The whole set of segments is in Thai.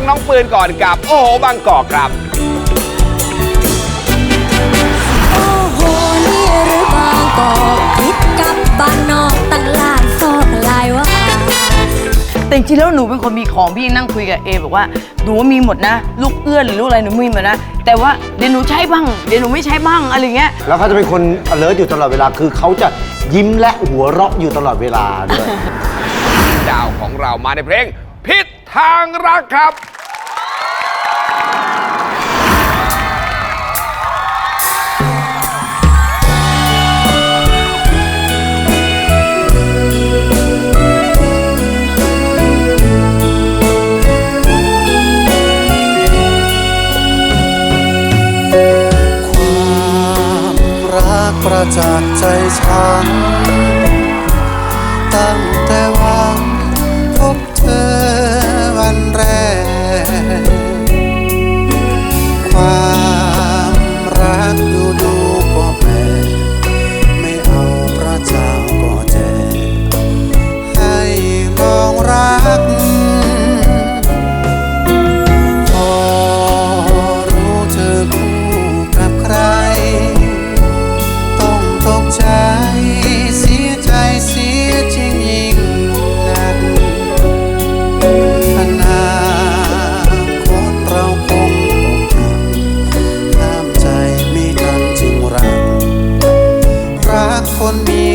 งน้องปืนก่อนกับ โอ้โหบางกอกครับ โอ้โหนี่หรือบางกอกคิดกับบ้านนอกตั้งหลายซอกหลายว่า แต่จริงๆแล้วหนูเป็นคนมีของพี่ยังนั่งคุยกับเอบอกว่าหนูว่ามีหมดนะ ลูกเอื้อนหรือลูกอะไรหนูมีหมดนะ แต่ว่าเดี๋ยวหนูใช้บ้าง เดี๋ยวหนูไม่ใช้บ้างอะไรเงี้ย แล้วเขาจะเป็นคน alert อยู่ตลอดเวลา คือเขาจะยิ้มและหัวเราะอยู่ตลอดเวลาด้วย ดาวของเรามาในเพลง พิษทางรักครับ จากใจฉัน ตั้งแต่วัน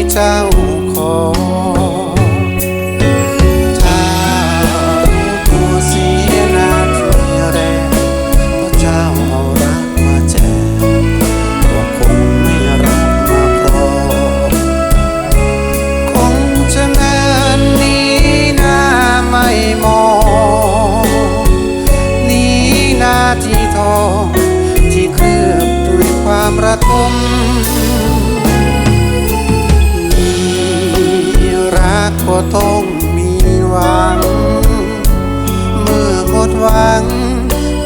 คนมี ก็ต้องมีหวัง เมื่อหมดหวัง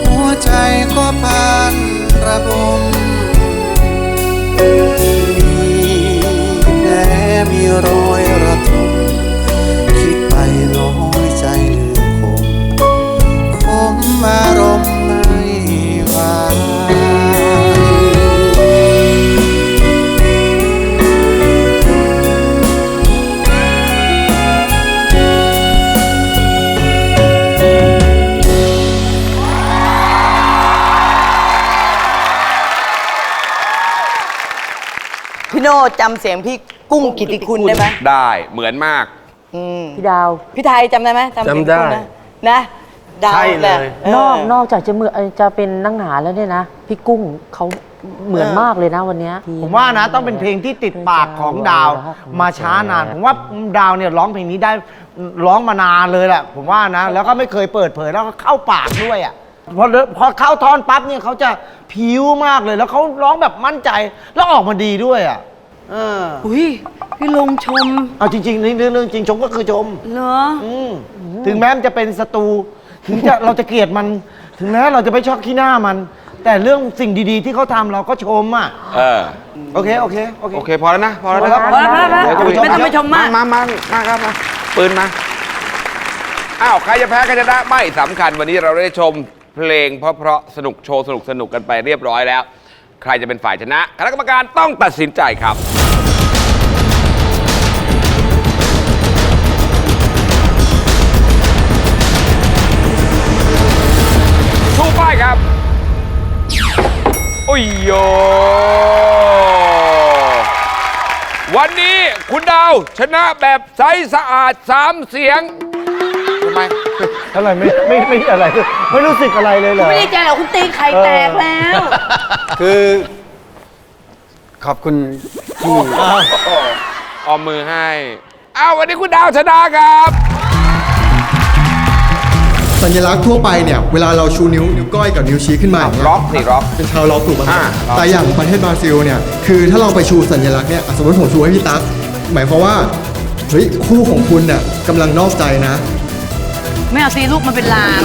หัวใจก็พันระบมมีแผลมีรอยร โน่จำเสียงพี่กุ้งกิติคุณได้ไหมได้เหมือนมาก อืมพี่ดาว พี่ไทยจำได้ไหมเสียงจำได้กุ้งนะนะดาวใช่เลยแหะนอกเนอกจากจะมือเอ่อจะเป็นนักหนาแล้วเนี่ยนะ พี่กุ้งเขาเหมือนมากเลยนะวันเนี้ย ผมว่านะต้องเป็นเพลงที่ติดปากของดาวมาช้านาน ผมว่าดาวเนี่ยร้องเพลงนี้ได้ร้องมานานเลยแหละผมว่านะ แล้วก็ไม่เคยเปิดเผยแล้วก็เข้าปากด้วยอะพอพอเข้าท่อนปั๊บเนี่ยเขาจะผิวมากเลยแล้วเขาร้องแบบมั่นใจแล้วออกมาดีด้วยอะ เอออุ้ยพี่ลงชมเอาจริงๆนี่เรื่องเรื่องจริงชมก็คือชม เหรอ อืมถึงแม้มันจะเป็นศัตรูถึงจะเราจะเกลียดมัน ถึงแม้เราจะไม่ชอบขี้หน้ามัน แต่เรื่องสิ่งดีๆที่เขาทำเราก็ชมอะ เออ โอเค โอเค โอเค โอเค พอแล้วนะ พอแล้วนะพอแล้วพอแล้วพอแล้วเดี๋ยคุยไม่ต้องไปชมมาก มามามาครับมาปืนมา อ้าว ใครจะแพ้ใครจะชนะไม่สำคัญวันนี้เราได้ชมเพลงเพราะๆสนุกโชว์สนุกสนุกกันไปเรียบร้อยแล้ว ใครจะเป็นฝ่ายชนะ คณะกรรมการต้องตัดสินใจครับ ชูป้ายครับ โอ้ยโย วันนี้คุณดาวชนะแบบใสสะอาดสามเสียง ทำไม อะไรไม่ไม่ไม่อะไร ไม่รู้สึกอะไรเลยเหรอ ไม่ได้ใจหรอกคุณตีไข่แตกแล้ว คือ ขอบคุณที่ออมมือให้อ้าววันนี้คุณดาวชนะครับ สัญลักษณ์ทั่วไปเนี่ยเวลาเราชูนิ้วนิ้วก้อยกับนิ้วชี้ขึ้นมาอย่างเงี้ยล็อกสิล็อก เป็นชาวล็อกถูกไหมอ่าล็อก แต่อย่างประเทศบราซิลเนี่ยคือถ้าเราไปชูสัญลักษณ์เนี่ยอะสมมติผมชูให้พี่ตั๊กหมายความว่าเฮ้ยคู่ของคุณเนี่ยกำลังนอกใจนะ ไม่เอาซีลูกมันเป็นลาง